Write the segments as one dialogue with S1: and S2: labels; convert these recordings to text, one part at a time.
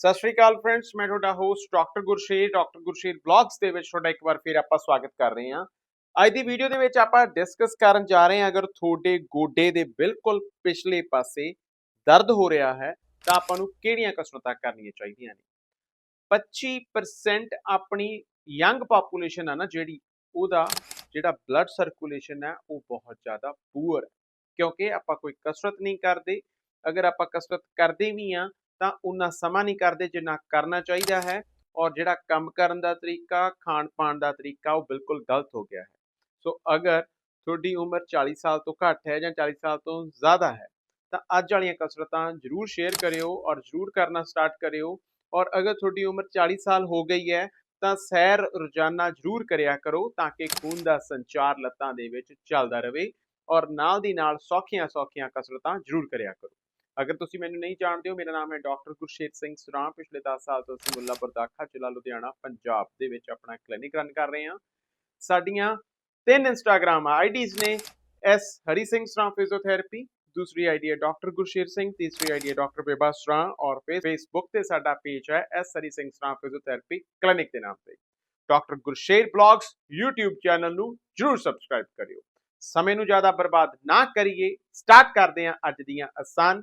S1: ਸਤਿ ਸ਼੍ਰੀ ਅਕਾਲ ਫਰੈਂਡਸ ਮੈਂ ਤੁਹਾਡਾ host doctor Gursher doctor Gursher blogs ਦੇ ਵਿੱਚ ਤੁਹਾਡਾ ਇੱਕ ਵਾਰ ਫਿਰ ਆਪਾਂ ਸਵਾਗਤ ਕਰ ਰਹੇ ਹਾਂ। ਅੱਜ ਦੀ ਵੀਡੀਓ ਦੇ ਵਿੱਚ ਆਪਾਂ ਡਿਸਕਸ ਕਰਨ ਜਾ ਰਹੇ ਹਾਂ, ਅਗਰ ਤੁਹਾਡੇ ਗੋਡੇ ਦੇ ਬਿਲਕੁਲ ਪਿਛਲੇ ਪਾਸੇ ਦਰਦ ਹੋ ਰਿਹਾ ਹੈ, ਤਾਂ ਆਪਾਂ ਨੂੰ ਕਿਹੜੀਆਂ ਕਸਰਤਾਂ ਕਰਨੀਆਂ ਚਾਹੀਦੀਆਂ ਨੇ? 25% ਆਪਣੀ ਯੰਗ ਪਾਪੂਲੇਸ਼ਨ ਆ ਨਾ, ਜਿਹੜੀ ਉਹਦਾ ਜਿਹੜਾ ਬਲੱਡ ਸਰਕੂਲੇਸ਼ਨ ਹੈ, ਉਹ ਬਹੁਤ ਜ਼ਿਆਦਾ ਪੂਅਰ ਹੈ। ਕਿਉਂਕਿ ਆਪਾਂ ਕੋਈ ਕਸਰਤ ਨਹੀਂ ਕਰਦੇ, ਅਗਰ ਆਪਾਂ ਕਸਰਤ ਕਰਦੇ ਵੀ ਆ ਤਾਂ ਉਨਾ ਸਮਾਂ ਨਹੀਂ ਕਰਦੇ ਜਿੰਨਾ ਕਰਨਾ ਚਾਹੀਦਾ ਹੈ ਔਰ ਜਿਹੜਾ ਕੰਮ ਕਰਨ ਦਾ ਤਰੀਕਾ, ਖਾਣ ਪਾਣ ਦਾ ਤਰੀਕਾ ਉਹ ਬਿਲਕੁਲ ਗਲਤ ਹੋ ਗਿਆ ਹੈ। ਸੋ ਅਗਰ ਤੁਹਾਡੀ ਉਮਰ 40 ਸਾਲ ਤੋਂ ਘੱਟ ਹੈ ਜਾਂ 40 ਸਾਲ ਤੋਂ ਜ਼ਿਆਦਾ ਹੈ, ਤਾਂ ਅੱਜ ਵਾਲੀਆਂ ਕਸਰਤਾਂ ਜ਼ਰੂਰ ਸ਼ੇਅਰ ਕਰਿਓ ਔਰ ਜ਼ਰੂਰ ਕਰਨਾ ਸਟਾਰਟ ਕਰਿਓ ਔਰ ਅਗਰ ਤੁਹਾਡੀ ਉਮਰ 40 ਸਾਲ ਹੋ ਗਈ ਹੈ, ਤਾਂ ਸੈਰ ਰੋਜ਼ਾਨਾ ਜ਼ਰੂਰ ਕਰਿਆ ਕਰੋ ਤਾਂ ਕਿ ਖੂਨ ਦਾ ਸੰਚਾਰ ਲੱਤਾਂ ਦੇ ਵਿੱਚ ਚੱਲਦਾ ਰਹੇ ਔਰ ਨਾਲ ਦੀ ਨਾਲ ਸੌਖੀਆਂ ਸੌਖੀਆਂ ਕਸਰਤਾਂ ਜ਼ਰੂਰ ਕਰਿਆ ਕਰੋ। ਅਗਰ ਤੁਸੀਂ ਮੈਨੂੰ ਨਹੀਂ ਜਾਣਦੇ ਹੋ, ਮੇਰਾ ਨਾਮ ਹੈ ਡਾਕਟਰ ਗੁਰਸ਼ੇਤ ਸਿੰਘ ਸੁਰਾਂ ਪਿਛਲੇ 10 ਸਾਲ ਤੋਂ ਅਸੀਂ ਮੁੱਲਾਪੁਰ ਦਾਖਾ ਜ਼ਿਲ੍ਹਾ ਲੁਧਿਆਣਾ, ਪੰਜਾਬ ਦੇ ਵਿੱਚ ਆਪਣਾ ਕਲੀਨਿਕ ਰਨ ਕਰ ਰਹੇ ਹਾਂ। ਸਾਡੀਆਂ ਤਿੰਨ ਇੰਸਟਾਗ੍ਰam ਆਈਡੀਜ਼ ਨੇ ਐਸ ਹਰੀ ਸਿੰਘ ਸੁਰਾਂ ਫਿਜ਼ੀਓਥੈਰੇਪੀ ਦੂਸਰੀ ਆਈਡੀ ਹੈ ਡਾਕਟਰ ਗੁਰਸ਼ੇਰ ਸਿੰਘ, ਤੀਸਰੀ ਆਈਡੀ ਹੈ ਡਾਕਟਰ ਬੇਬਾ ਸੁਰਾਂ ਔਰ ਫੇਸਬੁੱਕ ਤੇ ਸਾਡਾ ਪੇਜ ਹੈ ਐਸ ਹਰੀ ਸਿੰਘ ਸੁਰਾਂ ਫਿਜ਼ੀਓਥੈਰੇਪੀ ਕਲੀਨਿਕ ਦੇ ਨਾਮ ਤੇ। Doctor Gursher blogs YouTube channel ਨੂੰ ਜਰੂਰ ਸਬਸਕ੍ਰਾਈਬ ਕਰਿਓ। ਸਮੇਂ ਨੂੰ ਜ਼ਿਆਦਾ ਬਰਬਾਦ ਨਾ ਕਰੀਏ। ਸਟਾਰਟ ਕਰਦੇ ਹਾਂ ਅੱਜ ਦੀਆਂ ਆਸਾਨ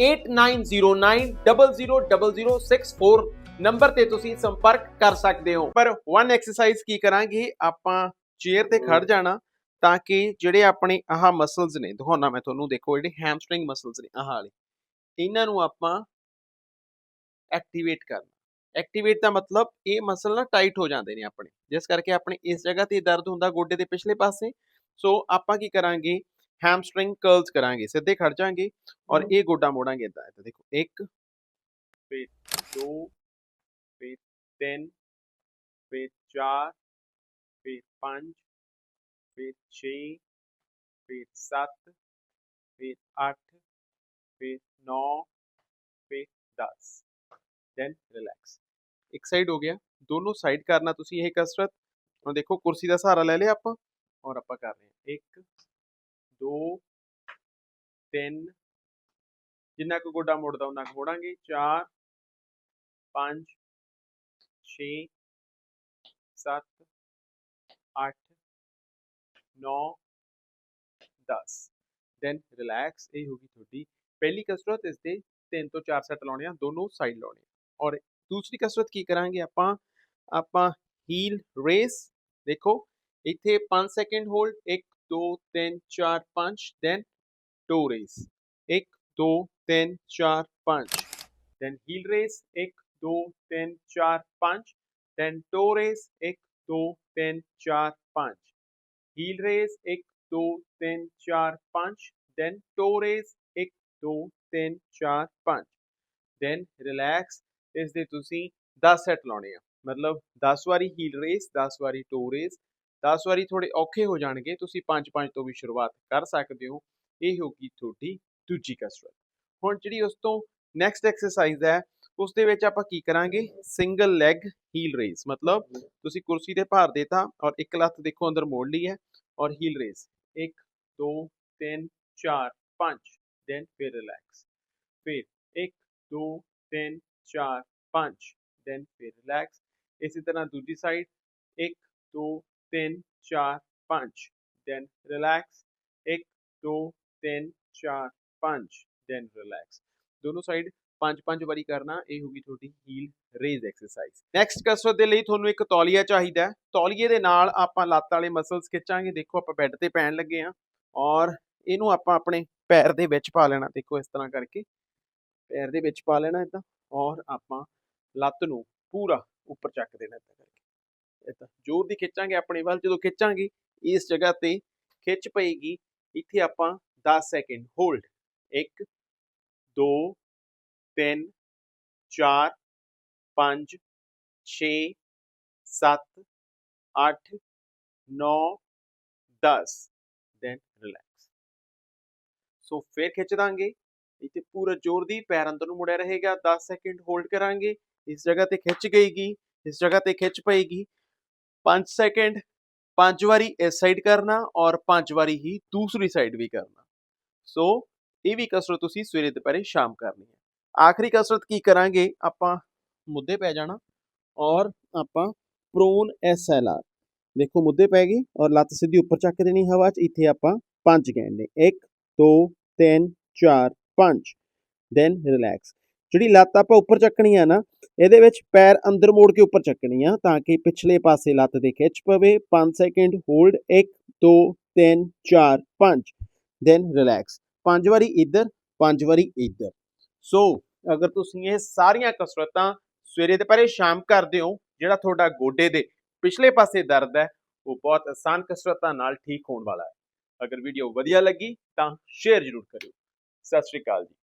S1: 8909000064 ਨੰਬਰ ਤੇ ਤੁਸੀਂ ਸੰਪਰਕ ਕਰ ਸਕਦੇ ਹੋ। ਪਰ ਵਨ ਐਕਸਰਸਾਈਜ਼ ਕੀ ਕਰਾਂਗੇ, ਆਪਾਂ ਚੇਅਰ ਤੇ ਖੜ ਜਾਣਾ ਤਾਂ ਕਿ ਜਿਹੜੇ ਆਪਣੇ ਆਹ ਮਸਲਸ ਨੇ, ਦਿਖਾਉਣਾ ਮੈਂ ਤੁਹਾਨੂੰ, ਦੇਖੋ ਜਿਹੜੇ ਹੈਮਸਟ੍ਰਿੰਗ ਮਸਲਸ ਨੇ ਆਹ ਵਾਲੇ, ਇਹਨਾਂ ਨੂੰ ਆਪਾਂ ਐਕਟੀਵੇਟ ਕਰਨਾ। ਐਕਟੀਵੇਟ ਦਾ ਮਤਲਬ ਇਹ ਮਸਲ ਨਾ ਟਾਈਟ ਹੋ ਜਾਂਦੇ ਨੇ ਆਪਣੇ, ਜਿਸ ਕਰਕੇ ਆਪਣੇ ਇਸ ਜਗ੍ਹਾ ਤੇ ਦਰਦ ਹੁੰਦਾ, ਗੋਡੇ ਦੇ ਪਿਛਲੇ ਪਾਸੇ। ਸੋ ਆਪਾਂ ਕੀ ਕਰਾਂਗੇ ਹੈਮਸਟ੍ਰਿੰਗ ਕਰਲਸ ਕਰਾਂਗੇ ਸਿੱਧੇ ਖੜ ਜਾਾਂਗੇ ਔਰ ਇਹ ਗੋਡਾ ਮੋੜਾਂਗੇ ਇਦਾਂ ਇਦਾਂ ਦੇਖੋ 1 ਫਿਰ 2 ਫਿਰ 3 ਫਿਰ 4 ਫਿਰ 5 ਫਿਰ 6 ਫਿਰ 7 ਫਿਰ 8 ਫਿਰ 9 ਫਿਰ 10 ਦੈਨ ਰਿਲੈਕਸ ਇੱਕ ਸਾਈਡ ਹੋ ਗਿਆ ਦੋਨੋਂ ਸਾਈਡ ਕਰਨਾ ਤੁਸੀਂ ਇਹ ਕਸਰਤ ਹੁਣ ਦੇਖੋ ਕੁਰਸੀ ਦਾ ਸਹਾਰਾ ਲੈ ਲਿਆ ਆਪਾਂ ਔਰ ਆਪਾਂ ਕਰ ਰਹੇ ਹਾਂ 1 2 3 ਜਿੰਨਾ ਕੁ ਗੋਡਾ ਮੁੜਦਾ ਉਹਨਾਂ ਕੁ ਮੋੜਾਂਗੇ 4 5 6 7 8 9 10 ਦੈਨ ਰਿਲੈਕਸ ਇਹ ਹੋਗੀ ਤੁਹਾਡੀ ਪਹਿਲੀ ਕਸਰਤ ਇਸ ਦੇ 3 ਤੋਂ 4 ਸੈਟ ਲਾਉਣੇ ਆ ਦੋਨੋਂ ਸਾਈਡ ਲਾਉਣੇ ਆ ਔਰ ਦੂਸਰੀ ਕਸਰਤ ਕੀ ਕਰਾਂਗੇ ਆਪਾਂ ਆਪਾਂ ਹੀਲ ਰੇਸ ਦੇਖੋ ਇੱਥੇ 5 second hold 1 2 3 4 5 then toe raise 1 2 3 4 5 then heel raise 1 2 3 4 5 then toe raise 1 2 3 4 5 heel raise 1 2 3 4 5 then toe raise 1 2 3 4 5 then relax ਇਸ ਦੇ ਤੁਸੀਂ 10 ਸੈਟ ਲਾਉਣੇ ਆ ਮਤਲਬ 10 ਵਾਰੀ ਹੀਲ ਰੇਸ 10 ਵਾਰੀ ਟੋ ਰੇਸ 10 ਵਾਰੀ ਥੋੜੇ ਔਖੇ ਹੋ ਜਾਣਗੇ, ਤੁਸੀਂ 5-5 ਤੋਂ ਵੀ ਸ਼ੁਰੂਆਤ ਕਰ ਸਕਦੇ ਹੋ। ਇਹ ਹੋਗੀ ਤੁਹਾਡੀ ਦੂਜੀ ਕਸਰਤ। ਹੁਣ ਜਿਹੜੀ ਉਸ ਤੋਂ ਨੈਕਸਟ ਐਕਸਰਸਾਈਜ਼ ਹੈ, ਉਸ ਦੇ ਵਿੱਚ ਆਪਾਂ ਕੀ ਕਰਾਂਗੇ? ਸਿੰਗਲ ਲੈਗ ਹੀਲ ਰੇਸ ਮਤਲਬ ਤੁਸੀਂ ਕੁਰਸੀ ਤੇ ਭਾਰ ਦੇਤਾ ਔਰ ਇੱਕ ਲੱਤ ਦੇਖੋ ਅੰਦਰ ਮੋੜ ਲਈ ਹੈ ਔਰ ਹੀਲ ਰੇਸ 1 2 3 4 5 ਦੈਨ ਫਿਰ ਰਿਲੈਕਸ ਫਿਰ 1 2 3 4 5 ਦੈਨ ਫਿਰ ਰਿਲੈਕਸ ਇਸੇ ਤਰ੍ਹਾਂ ਦੂਜੀ side 1 2 3 4 5 then relax 1 2 3 4 5 then relax ਦੋਨੋਂ ਸਾਈਡ ਪੰਜ ਪੰਜ ਵਾਰੀ ਕਰਨਾ, ਇਹ ਹੋਗੀ ਤੁਹਾਡੀ ਹੀਲ ਰੇਜ਼ ਐਕਸਰਸਾਈਜ਼ ਨੈਕਸਟ ਕਸਰਤ ਦੇ ਲਈ ਤੁਹਾਨੂੰ ਇੱਕ ਤੌਲੀਆ ਚਾਹੀਦਾ ਹੈ। ਤੌਲੀਏ ਦੇ ਨਾਲ ਆਪਾਂ ਲੱਤ ਵਾਲੇ ਮਸਲਸ ਖਿੱਚਾਂਗੇ। ਦੇਖੋ, ਆਪਾਂ ਬੈੱਡ ਤੇ ਪੈਣ ਲੱਗੇ ਆ ਔਰ ਇਹਨੂੰ ਆਪਾਂ ਆਪਣੇ ਪੈਰ ਦੇ ਵਿੱਚ ਪਾ ਲੈਣਾ। ਦੇਖੋ, ਇਸ ਤਰ੍ਹਾਂ ਕਰਕੇ ਪੈਰ ਦੇ ਵਿੱਚ ਪਾ ਲੈਣਾ ਇਦਾਂ ਔਰ ਆਪਾਂ ਲੱਤ ਨੂੰ ਪੂਰਾ ਉੱਪਰ ਚੱਕ ਦੇਣਾ ਇਦਾਂ ਕਰਕੇ। ਜ਼ੋਰ ਦੀ ਖਿੱਚਾਂਗੇ ਆਪਣੇ ਵੱਲ, ਜਦੋਂ ਖਿੱਚਾਂਗੇ, ਇਸ ਜਗ੍ਹਾ ਤੇ ਖਿੱਚ ਪਏਗੀ, ਇੱਥੇ ਆਪਾਂ 10 second hold 1 2 3 4 5 6 7 8 9 10 then relax so ਫਿਰ ਖਿੱਚ ਦਾਂਗੇ। ਇੱਥੇ ਪੂਰਾ ਜ਼ੋਰ ਦੀ ਪੈਰ ਅੰਦਰ ਨੂੰ ਮੁੜਿਆ ਰਹੇਗਾ। 10 ਸੈਕਿੰਡ ਹੋਲਡ ਕਰਾਂਗੇ। ਇਸ ਜਗ੍ਹਾ ਤੇ ਖਿੱਚ ਗਈਗੀ। ਇਸ ਜਗ੍ਹਾ ਤੇ ਖਿੱਚ ਪਏਗੀ। 5 ਸੈਕਿੰਡ ਪੰਜ ਵਾਰੀ ਇਸ ਸਾਈਡ ਕਰਨਾ ਔਰ ਪੰਜ ਵਾਰੀ ਹੀ ਦੂਸਰੀ ਸਾਈਡ ਵੀ ਕਰਨਾ। ਸੋ ਇਹ ਵੀ ਕਸਰਤ ਤੁਸੀਂ ਸਵੇਰੇ ਦੁਪਹਿਰੇ ਸ਼ਾਮ ਕਰਨੀ ਹੈ। ਆਖਰੀ ਕਸਰਤ ਕੀ ਕਰਾਂਗੇ? ਆਪਾਂ ਮੁੱਦੇ ਪੈ ਜਾਣਾ ਔਰ ਆਪਾਂ ਪ੍ਰੋਨ ਐਸਐਲਆਰ ਦੇਖੋ, ਮੁੱਦੇ ਪੈ ਗਏ ਔਰ ਲੱਤ ਸਿੱਧੀ ਉੱਪਰ ਚੱਕ ਦੇਣੀ ਹਵਾ 'ਚ, ਇੱਥੇ ਆਪਾਂ ਪੰਜ ਕਹਿੰਦੇ। 1 2 3 4 5 ਦੈਨ ਰਿਲੈਕਸ ਜਿਹੜੀ ਲੱਤ ਆਪਾਂ ਉੱਪਰ ਚੱਕਣੀ ਆ ਨਾ ਇਹਦੇ ਵਿੱਚ ਪੈਰ ਅੰਦਰ ਮੋੜ ਕੇ ਉੱਪਰ ਚੱਕਣੀ ਆ ਤਾਂ ਕਿ ਪਿਛਲੇ ਪਾਸੇ ਲੱਤ ਦੇ ਖਿੱਚ ਪਵੇ। 5 ਸੈਕਿੰਡ ਹੋਲਡ 1 2 3 4 5 ਦੈਨ ਰਿਲੈਕਸ ਪੰਜ ਵਾਰੀ ਇੱਧਰ, ਪੰਜ ਵਾਰੀ ਇੱਧਰ। ਸੋ ਅਗਰ ਤੁਸੀਂ ਇਹ ਸਾਰੀਆਂ ਕਸਰਤਾਂ ਸਵੇਰੇ ਦੁਪਹਿਰੇ ਸ਼ਾਮ ਕਰਦੇ ਹੋ, ਜਿਹੜਾ ਤੁਹਾਡਾ ਗੋਡੇ ਦੇ ਪਿਛਲੇ ਪਾਸੇ ਦਰਦ ਹੈ, ਉਹ ਬਹੁਤ ਆਸਾਨ ਕਸਰਤਾਂ ਨਾਲ ਠੀਕ ਹੋਣ ਵਾਲਾ ਹੈ। ਅਗਰ ਵੀਡੀਓ ਵਧੀਆ ਲੱਗੀ ਤਾਂ ਸ਼ੇਅਰ ਜ਼ਰੂਰ ਕਰਿਓ। ਸਤਿ ਸ਼੍ਰੀ ਅਕਾਲ ਜੀ।